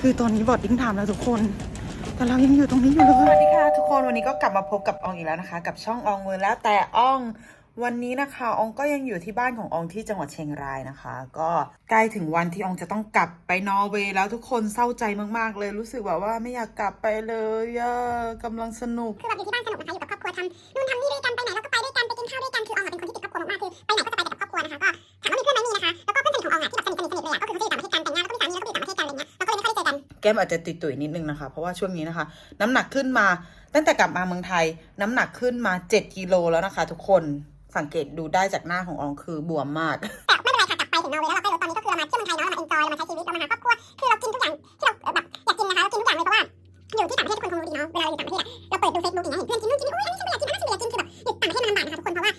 คือตอนนี้บอดดิ้งถามแล้วทุกคน แต่เรายังอยู่ตรงนี้อยู่เลยสวัสดีค่ะทุกคนวันนี้ก็กลับมาพบกับอองอีกแล้วนะคะ กับช่องอองเวอร์แล้วแต่อองวันนี้นะคะอองก็ยังอยู่ที่บ้านของอองที่จังหวัดเชียงรายนะคะ ก็ใกล้ถึงวันที่อองจะต้องกลับไปนอร์เวย์แล้วทุกคนเศร้าใจมากๆ เลยรู้สึกแบบว่าไม่อยากกลับไปเลยอะกำลังสนุกคือแบบอยู่ที่บ้านสนุกนะคะอยู่กับครอบครัวทำนู่นทำนี่ด้วยกันไปไหนเราก็ไปด้วยกันไปกินข้าวด้วยกันคืออองอะเป็นคนที่ติดครอบครัวมากๆคือไปไหนก็ แก้มอาจจะติดตุ๋ยนิดนึงนะคะ เพราะว่าช่วงนี้นะคะ น้ำหนักขึ้นมา ตั้งแต่กลับมาเมืองไทย น้ำหนักขึ้นมา 7กิโลแล้วนะคะ ทุกคนสังเกตดูได้จากหน้าของอองคือบวมมากแต่ไม่เป็นไรค่ะกลับไปถึงนอร์เวย์แล้วเราก็รู้ตอนนี้ก็คือเรามาเที่ยวเมืองไทยเนาะเรามาเอนจอยเรามาใช้ชีวิตเรามาหาครอบครัวคือเรากินทุกอย่างที่เราแบบอยากกินนะคะเรากินทุกอย่างเลยเพราะว่าอยู่ที่ต่างประเทศทุกคนคงรู้ดีเนาะเวลาเราอยู่ต่างประเทศอะเราเปิดดูเฟซบุ๊กอย่างเงี้ยเห็นเพื่อนกินนู่นกินนี่อุ้ยอันนี้ฉันไม่อยากกินอันนั้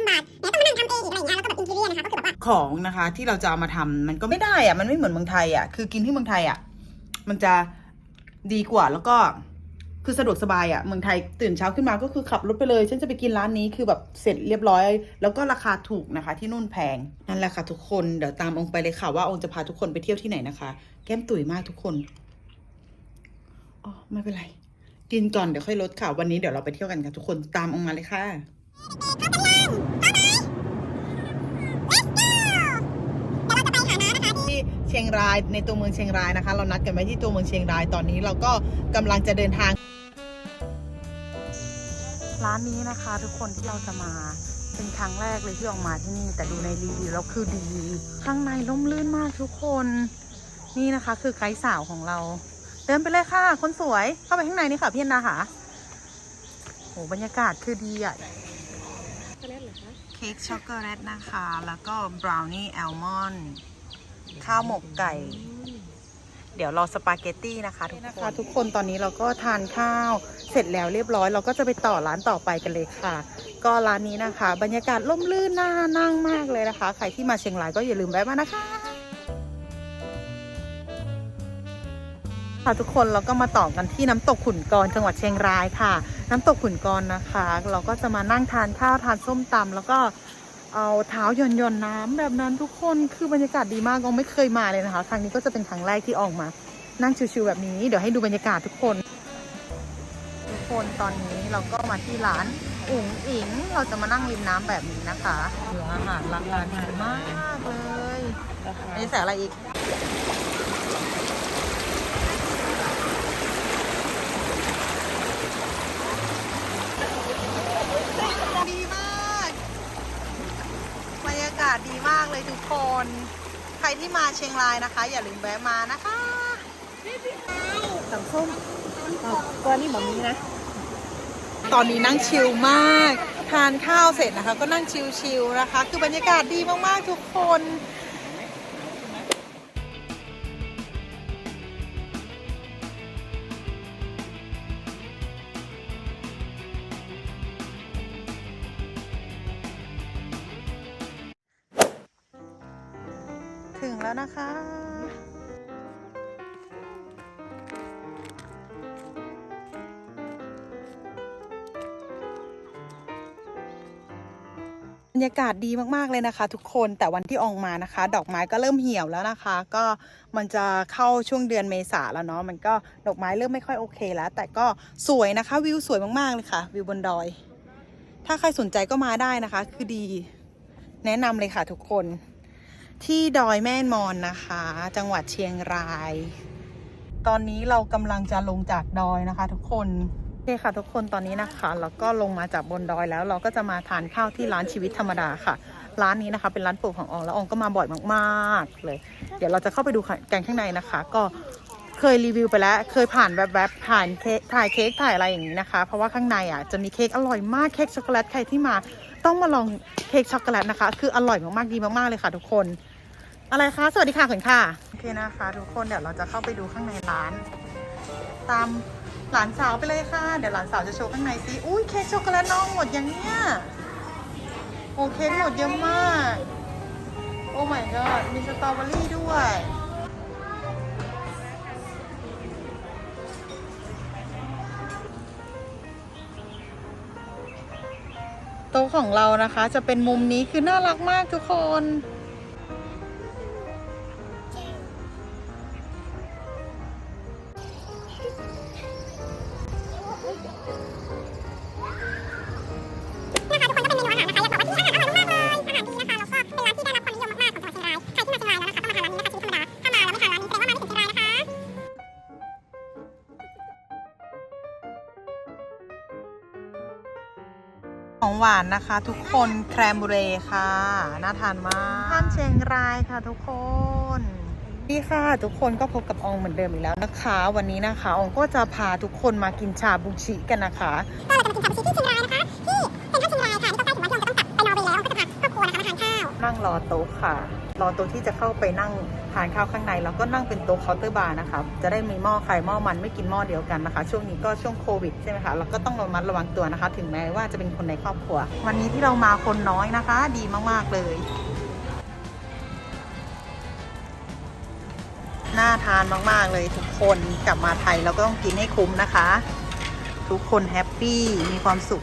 นฉันไม่อยากกินคือแบบอยู่ต่างประเทศมันลำบากนะคะทุกคนเพราะว่าไหนจะหาของกินยากลำบากไหนต้องมานั่งทำเองอีกอะไรอย่างเงี้ยแล้วก็แบบอินทีเรียนะคะก็คือแบบว่าของนะคะที่เราจะเอามาทำมันก็ไม่ได้อะมันไม่เหมือนเมืองไทยอะคือกินที่เมืองไทยอะ มันจะดีกว่าแล้วก็คือสะดวกสบายอะเมืองไทยตื่นเช้าขึ้นมาก็คือขับรถไปเลยฉันจะไปกินร้านนี้คือแบบเสร็จเรียบร้อย แล้วก็ราคาถูกนะคะ ที่นู่นแพงนั่นแหละค่ะทุกคนเดี๋ยวตามองไปเลยค่ะว่าองค์จะพาทุกคนไปเที่ยวที่ไหนนะคะ แก้มตุ๋ยมากทุกคนอ๋อไม่เป็นไร กินก่อนเดี๋ยวค่อยลดค่ะวันนี้เดี๋ยวเราไปเที่ยวกันค่ะทุกคนตามองมาเลยค่ะ ที่ เชียงราย ในตัวเมืองเชียงรายนะคะ เรานัดกันไว้ที่ตัวเมืองเชียงรายตอนนี้ เราก็กำลังจะเดินทาง ร้านนี้นะคะ ทุกคนที่เราจะมาเป็นครั้งแรกเลยที่ออกมาที่นี่ แต่ดูในรีวิวแล้วคือดีข้างในร่มรื่นมากทุกคนนี่นะคะ คือไกด์สาวของเรา เดินไปเลยค่ะ คนสวยเข้าไปข้างในนี่ค่ะพี่อนดาค่ะโหบรรยากาศคือดีอะเค้กช็อกโกแลตนะคะ แล้วก็บราวนี่แอลมอนด์ ข้าวหมกไก่ เดี๋ยวรอสปาเกตตี้นะคะทุกคนทุกคนตอนนี้เราก็ทานข้าวเสร็จแล้วเรียบร้อย เราก็จะไปต่อร้านต่อไปกันเลยค่ะ ก็ร้านนี้นะคะ บรรยากาศร่มรื่นน่านั่งมากเลยนะคะ ใครที่มาเชียงรายก็อย่าลืมแวะมานะคะ ค่ะทุกคนเราก็มาต่อกันที่น้ำตกขุนกรจังหวัดเชียงรายค่ะ น้ำตกขุนกรนะคะ เราก็จะมานั่งทานข้าวทานส้มตำแล้วก็ เอาเท้าหย่อนหย่อนๆน้ำแบบนั้นทุกคนคือบรรยากาศดีมากก็ไม่เคยมาเลยนะคะ ครั้งนี้ก็จะเป็นครั้งแรกที่ออกมา นั่งชิวๆแบบนี้ เดี๋ยวให้ดูบรรยากาศทุกคน ทุกคนตอนนี้เราก็มาที่ร้านอุ๋งอิงเราจะมานั่งริมน้ำแบบนี้นะคะเหลืออาหารราคาดีมากเลยอันนี้ใส่อะไรอีก ดีมาก บรรยาศดีมากเลยทุกคน ใครที่มาเชียงรายนะคะ อย่าลืมแวะมานะคะสังส้มตัวนนี้หมอมีนะ ตอนนี้นั่งชิลมาก ทานข้าวเสร็จนะคะ ก็นั่งชิลๆนะคะ คือบรรยากาศดีมากๆทุกคน บรรยากาศดีมากๆเลยนะคะ ทุกคนแต่วันที่ออกมานะคะ ดอกไม้ก็เริ่มเหี่ยวแล้วนะคะ ก็มันจะเข้าช่วงเดือนเมษาแล้วเนาะมันก็ดอกไม้เริ่มไม่ค่อยโอเคแล้ว แต่ก็สวยนะคะวิวสวยมากๆเลยค่ะ วิวบนดอย ถ้าใครสนใจก็มาได้นะคะ คือดี แนะนำเลยค่ะทุกคน ที่ดอยแม่นมอนนะคะ จังหวัดเชียงราย ตอนนี้เรากำลังจะลงจากดอยนะคะ ทุกคน คค่ะทุกคนตอนนี้นะคะแล้วก็ลงมาจากบนดอยแล้วเราก็จะมาทานข้าวที่ร้านชีวิตธรรมดาค่ะ ร้านนี้นะคะเป็นร้านโปรดของอองแล้วอองก็มาบ่อยมากๆเลย เดี๋ยวเราจะเข้าไปดูแกันข้างในนะคะ ก็เคยรีวิวไปแล้ว เคยผ่านแบบแบบๆผ่านเค้กถ่ายเค้กถ่ายอะไรอย่างนี้นะคะ เพราะว่าข้างในอะจะมีเค้กอร่อยมากเค้กช็อกโกแลตใครที่มาต้องมาลองเค้กช็อกโกแลตนะคะ คืออร่อยมากๆดีมากๆเลยค่ะทุกคน อะไรคะสวัสดีค่ะขวัญค่ะโอเคนะคะ ทุกคนเดี๋ยวเราจะเข้าไปดูข้างในร้าน ตามหลานสาวไปเลยค่ะ เดี๋ยวหลานสาวจะโชว์ข้างในซิอุ้ยเค้กช็อกโกแลตน้องหมดยังเนี่ยโอเคหมดเยอะมาก โอ้ my god มีสตรอเบอรี่ด้วยโต๊ะของเรานะคะ จะเป็นมุมนี้คือน่ารักมากทุกคน หวานนะคะ ทุกคนแครมบูเรค่ะ น่าทานมากท่านเชียงรายค่ะทุกคนนี่ค่ะ ทุกคนก็พบกับอองเหมือนเดิมอีกแล้วนะคะ วันนี้นะคะอองก็จะพาทุกคนมากินชาบูชิกันนะคะก็เราจะมากินชาบูชิที่เชียงรายนะคะ ที่เซ็นทรัลเชียงรายค่ะนี่ก็ใกล้ถึงวันที่เราจะต้องกลับไปนอร์เวย์แล้วก็จะพาครอบครัวนะคะมาทานข้าวนั่งรอโต๊ะค่ะ รอโต๊ะที่จะเข้าไปนั่งทานข้าวข้างใน แล้วก็นั่งเป็นโต๊ะเคาน์เตอร์บาร์นะคะจะได้มีหม้อใครหม้อมันไม่กินหม้อเดียวกันนะคะ ช่วงนี้ก็ช่วงโควิดใช่ไหมคะเราก็ต้องระมัดระวังตัวนะคะ ถึงแม้ว่าจะเป็นคนในครอบครัว วันนี้ที่เรามาคนน้อยนะคะ ดีมากๆเลยน่าทานมาก ๆ เลยทุกคนกลับมาไทยเราก็ต้องกินให้คุ้มนะคะ ทุกคนแฮปปี้ มีความสุข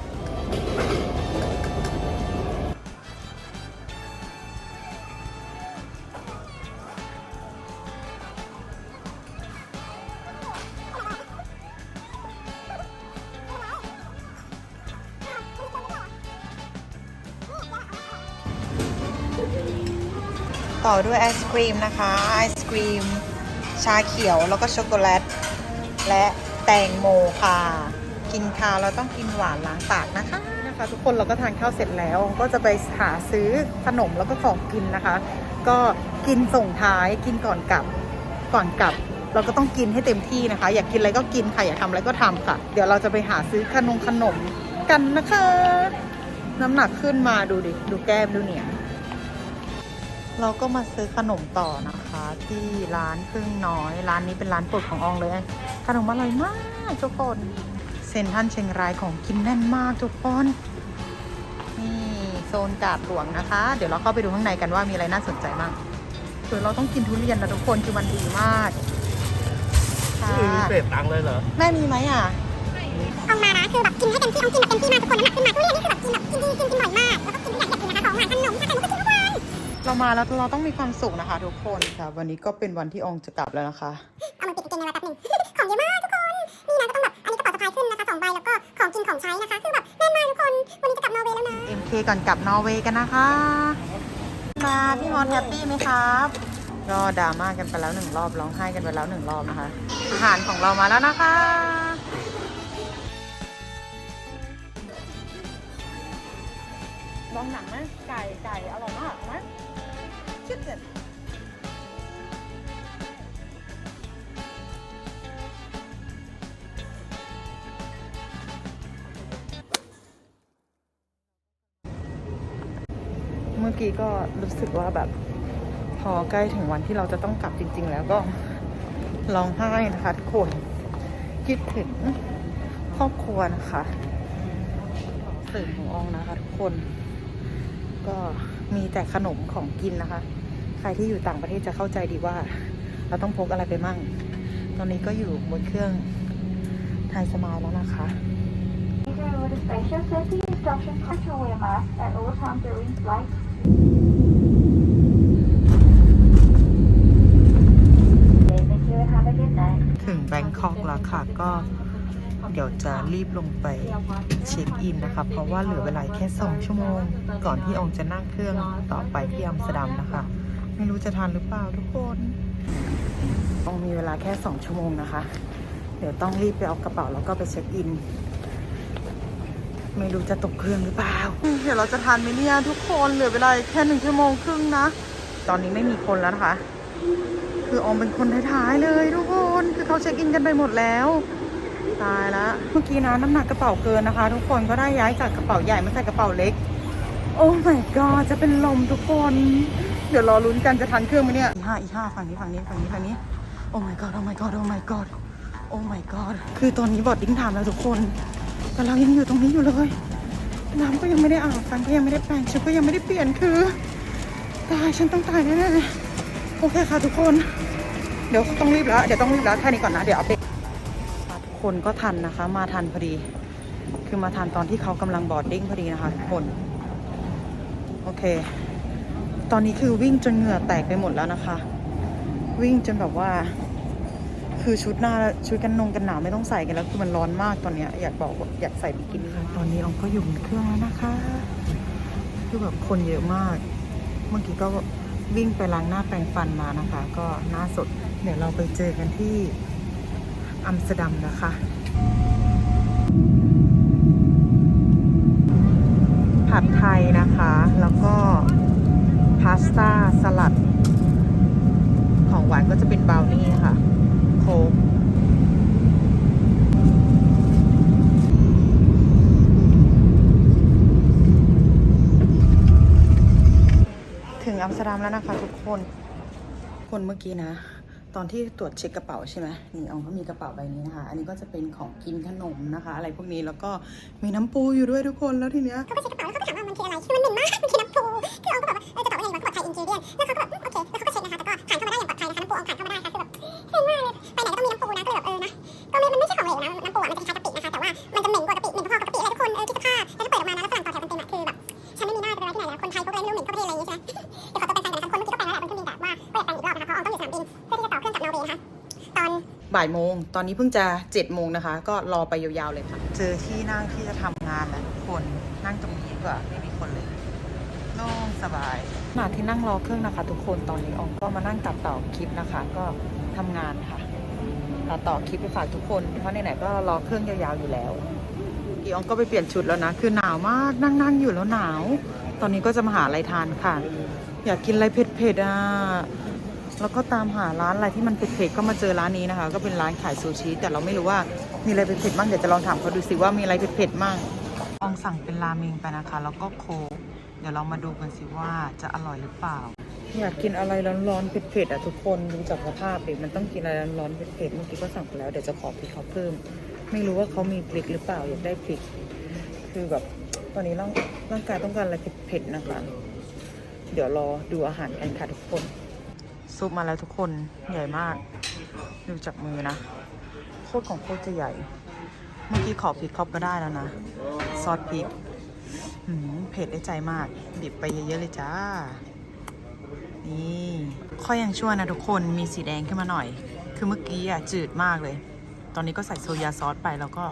ต่อด้วยไอศครีมนะคะไอศครีม ชาเขียวแล้วก็ช็อกโกแลต และแตงโมค่ะ กินข้าวเราต้องกินหวานล้างปากนะคะนะคะ ทุกคนเราก็ทานข้าวเสร็จแล้วก็จะไปหาซื้อขนมแล้วก็ของกินนะคะ ก็กินส่งท้ายกินก่อนกลับก่อนกลับเราก็ต้องกินให้เต็มที่นะคะ อยากกินอะไรก็กินค่ะอยากทำอะไรก็ทำค่ะ เดี๋ยวเราจะไปหาซื้อขนมขนมกันนะคะ น้ำหนักขึ้นมาดูดิ ดูแก้มดูเนี่ย เราก็มาซื้อขนมต่อนะคะ ที่ร้านพึ่งน้อย ร้านนี้เป็นร้านโปรดของอองเลยขนมอร่อยมากทุกคนเซ็นทรัลเชียงรายของกินแน่นมากทุกคนนี่โซนกาดหลวงนะคะ เดี๋ยวเราเข้าไปดูข้างในกันว่ามีอะไรน่าสนใจบ้างคือเราต้องกินทุเรียนนะทุกคนคือมันดีมากค่ะไม่มีเศษตังค์เลยเหรอแม่มีไหมอะเอามานะคือแบบกินให้เต็มที่เอากินแบบเต็มที่มากทุกคนน้ำหนักขึ้นมาทุเรียนนี่คือแบบกินแบบกินกินกินกินบ่อยมากแล้วก็กินทุกอย่างที่อยากกินนะคะของหวานขนมชาไข่มุกก็กินทุกวัน เรามาแล้วเราต้องมีความสุขนะคะ ทุกคนค่ะวันนี้ก็เป็นวันที่อองจะกลับแล้วนะคะ เอามันปิดกางเกงในไว้แป๊บหนึง ของเยอะมากทุกคน นี่นะก็ต้องแบบ อันนี้กระเป๋าสะพายขึ้นนะคะสองใบแล้วก็ของกินของใช้นะคะ คือแบบแน่นมากทุกคน วันนี้จะกลับนอร์เวย์แล้วนะ MK ก่อนกลับนอร์เวย์กันนะคะ มาพี่มอนแฮปปี้ไหมครับก็ดราม่ากันไปแล้วหนึ่งรอบร้องไห้กันไปแล้วหนึ่งรอบนะคะ อาหารของเรามาแล้วนะคะลองหนังไหมไก่ไก่อร่อยมาก ไหมชิคเก้นเมื่อกี้ก็รู้สึกว่าแบบพอใกล้ถึงวันที่เราจะต้องกลับจริง ๆ แล้วก็ร้องไห้นะคะทุกคนคิดถึงครอบครัวนะคะสื่อของอองนะคะทุกคน ก็มีแต่ขนมของกินนะคะ รที่อยู่ต่างประเทศจะเข้าใจดีว่า เราต้องพกอะไรไปมั่ง ตอนนี้ก็อยู่บนเครื่องไทยสมายแล้วนะคะ Special safety instruction to wear mask at all times during flight. ถึงแบงคอกแล้วค่ะก็เดี๋ยวจะรีบลงไปเช็คอินนะคะ เพราะว่าเหลือเวลาแค่ 2 ชั่วโมง ก่อนที่อองจะนั่งเครื่องต่อไปที่อัมสเตอร์ดัมนะคะ ไม่รู้จะทันหรือเปล่าทุกคนอองมีเวลาแค่ 2 ชั่วโมงนะคะ เดี๋ยวต้องรีบไปเอากระเป๋าแล้วก็ไปเช็คอิน ไม่รู้จะตกเครื่องหรือเปล่า เดี๋ยวเราจะทันไหมเนี่ยทุกคนเหลือเวลาแค่หนึ่งชั่วโมงครึ่งนะ ตอนนี้ไม่มีคนแล้วนะคะ คือออมเป็นคนท้ายๆเลยทุกคน คือเขาเช็คอินกันไปหมดแล้วตายละเมื่อกี้นะน้ำหนักกระเป๋าเกินนะคะ ทุกคนก็ได้ย้ายจากกระเป๋าใหญ่มาใส่กระเป๋าเล็ก โอ้ my god จะเป็นลมทุกคน เดี๋ยวรอลุ้นกันจะทันเครื่องไหมเนี่ยอีห้าอีห้าฝั่งนี้ฝั่งนี้ฝั่งนี้ฝั่งนี้ โอ้ my god โอ้ my god โอ้ my god โอ้ my god คือตอนนี้บอดดิ้งถามแล้วทุกคน แต่เรายังอยู่ตรงนี้อยู่เลย น้ำก็ยังไม่ได้อาบฟันก็ยังไม่ได้แปรงชุดก็ยังไม่ได้เปลี่ยนคือตายฉันต้องตายแน่ๆโอเคค่ะทุกคน เดี๋ยวต้องรีบแล้วเดี๋ยวต้องรีบแล้วแค่นี้ก่อนนะเดี๋ยวอัปเดตทุกคนก็ทันนะคะ มาทันพอดี คือมาทันตอนที่เขากำลังบอดดิ้งพอดีนะคะทุกคน โอเค ตอนนี้คือวิ่งจนเหงื่อแตกไปหมดแล้วนะคะ วิ่งจนแบบว่า คือชุดหน้าชุดกันนงกันหนาวไม่ต้องใส่กันแล้ว คือมันร้อนมากตอนเนี้ยอยากบอกว่าอยากใส่บิกินี่ตอนนี้อองก็อยู่บนเครื่องแล้วนะคะคือแบบคนเยอะมาก เมื่อกี้ก็วิ่งไปล้างหน้าแปรงฟันมานะคะ ก็หน้าสดเดี๋ยวเราไปเจอกันที่อัมสเตอร์ดัมนะคะผัดไทยนะคะ แล้วก็ พาสต้าสลัด ของหวานก็จะเป็นบราวนี่ค่ะ โค้กถึงอัมสเตอร์ดัมแล้วนะคะทุกคน คนเมื่อกี้นะตอนที่ตรวจเช็คกระเป๋าใช่ไหมนี่อองก็มีกระเป๋าใบนี้นะคะ อันนี้ก็จะเป็นของกินขนมนะคะ อะไรพวกนี้แล้วก็มีน้ำปูอยู่ด้วยทุกคนแล้วทีเนี้ยเขาก็เช็คกระเป๋าแล้วเขาก็ถามว่ามันคืออะไรคือมันเหม็นมาก ตอนนี้เพิ่งจะ7จ็ดโมงนะคะ ก็รอไปยาวๆเลยค่ะ เจอที่นั่งที่จะทำงานแล้วทุกคนนั่งตรงนี้ดีกว่าไม่มีคนเลยโล่งสบายขณะที่นั่งรอเครื่องนะคะ ทุกคนตอนนี้อองก็มานั่งตัดต่อคลิปนะคะ ก็ทำงานค่ะตัดต่อคลิปไปฝากทุกคนเพราะไหนๆก็รอเครื่องยาวๆอยู่แล้วอีอองก็ไปเปลี่ยนชุดแล้วนะ คือหนาวมากนั่งๆอยู่แล้วหนาว ตอนนี้ก็จะมาหาอะไรทานค่ะ อยากกินอะไรเผ็ดๆอะ แล้วก็ตามหาร้านอะไรที่มันเผ็ดๆก็มาเจอร้านนี้นะคะ ก็เป็นร้านขายซูชิ แต่เราไม่รู้ว่ามีอะไรเผ็ดๆบ้างเดี๋ยวจะลองถามเขาดูสิว่ามีอะไรเผ็ดๆบ้างอองสั่งเป็นราเมงไปนะคะ แล้วก็โค้กเดี๋ยวเรามาดูกันสิว่าจะอร่อยหรือเปล่า อยากกินอะไรร้อนๆเผ็ดๆอะทุกคนดูจากสภาพดิมันต้องกินอะไรร้อนๆเผ็ดๆเมื่อกี้ก็สั่งไปแล้วเดี๋ยวจะขอพริกเขาเพิ่ม ไม่รู้ว่าเขามีพริกหรือเปล่าอยากได้พริก คือแบบตอนนี้ร่างร่างกายต้องการอะไรเผ็ดๆนะคะ เดี๋ยวรอดูอาหารกันค่ะทุกคน ซุปมาแล้วทุกคนใหญ่มาก ดูจากมือนะ โคตรของโคตรจะใหญ่ เมื่อกี้ขอพริกเขาก็ได้แล้วนะ ซอสพริกเผ็ดได้ใจมาก ดิบไปเยอะๆเลยจ้า นี่ค่อยยังชั่วนะทุกคนมีสีแดงขึ้นมาหน่อย คือเมื่อกี้อะจืดมากเลย ตอนนี้ก็ใส่โซยาซอสไปแล้วก็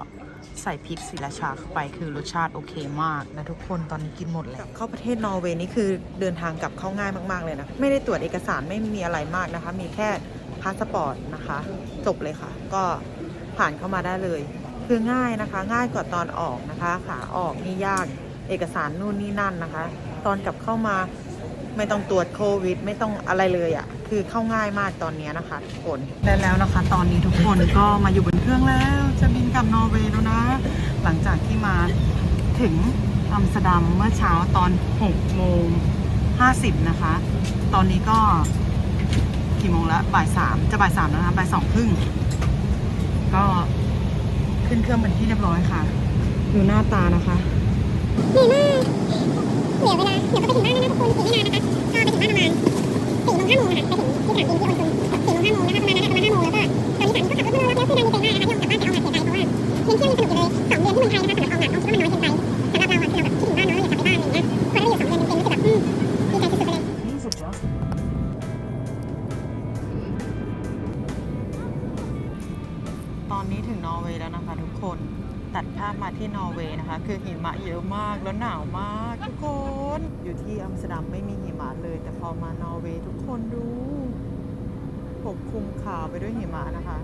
ใส่พริกสีราชาเข้าไปคือรสชาติโอเคมากนะทุกคนตอนนี้กินหมดแล้วเข้าประเทศนอร์เวย์นี่คือเดินทางกลับเข้าง่ายมาก ๆ เลยนะ ไม่ได้ตรวจเอกสารไม่มีอะไรมากนะคะ มีแค่พาสปอร์ตนะคะ จบเลยค่ะ ก็ผ่านเข้ามาได้เลย คือง่ายนะคะ ง่ายกว่าตอนออกนะคะขาออกนี่ยากเอกสารนู่นนี่นั่นนะคะ ตอนกลับเข้ามาไม่ต้องตรวจโควิด ไม่ต้องอะไรเลยอะ่ะ คือเข้าง่ายมากตอนนี้นะคะทุกคนและแล้วนะคะ ตอนนี้ทุกคนก็มาอยู่บนเครื่องแล้ว จะบินกลับนอร์เวย์แล้วนะ หลังจากที่มาถึงอัมสเตอร์ดัมเมื่อเช้าตอน6โมง50นะคะ ตอนนี้ก็กี่โมงแล้วบ่ายสามจะบ่ายสามแล้วนะบ่ายสองครึ่งก็ขึ้นเครื่องเป็นที่เรียบร้อยค่ะ ดูหน้าตานะคะเหนื่อยมากเหลือเวลาเดี๋ยวก็ไปถึงบ้านแล้วนะทุกคนอีกไม่นานนะคะก็ไปถึงบ้านประมาณ สี่โมงห้าโมงนะคะไปถึงที่สนามบินที่ออนซุนสี่โมงห้าโมงนะคะประมาณนั้นประมาณห้าโมงแล้วก็ตอนนี้สามก็ขับรถมารับแล้วคือนางดีใจมากนะคะที่ออกกลับบ้านแต่เอาหาเสียใจเพราะว่าเรียนเที่ยวยังสนุกอยู่เลยสองเดือนที่เมืองไทยนะคะสำหรับออมอะออมคิดว่ามันน้อยเกินไปสำหรับเราอะคือเราแบบคิดถึงบ้านเนาะอยากกลับไปบ้านอะไรอย่างเงี้ยพอได้อยู่สองเดือนเต็มๆรู้สึกแบบอืมดีใจสุดๆไปเลยตอนนี้ถึงนอร์เวย์แล้วนะคะทุกคน ตัดภาพมาที่นอร์เวย์นะคะ คือหิมะเยอะมากแล้วหนาวมากทุกคน อัมสเตอร์ดัมไม่มีหิมะเลย แต่พอมานอร์เวย์ทุกคนดูปกคลุมขาวไปด้วยหิมะนะคะ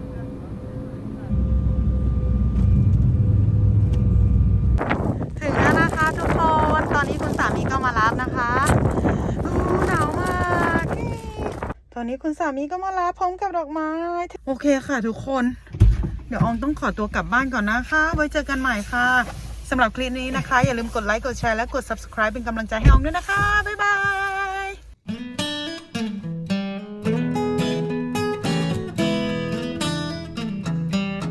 ถึงแล้วนะคะทุกคนตอนนี้คุณสามีก็มารับนะคะอู้หนาวมากตอนนี้คุณสามีก็มารับพร้อมกับดอกไม้โอเคค่ะทุกคน เดี๋ยวอองต้องขอตัวกลับบ้านก่อนนะคะ ไว้เจอกันใหม่ค่ะ สำหรับคลิปนี้นะคะ อย่าลืมกดไลค์กดแชร์และกด subscribe เป็นกำลังใจให้อองด้วยนะคะ บ๊ายบาย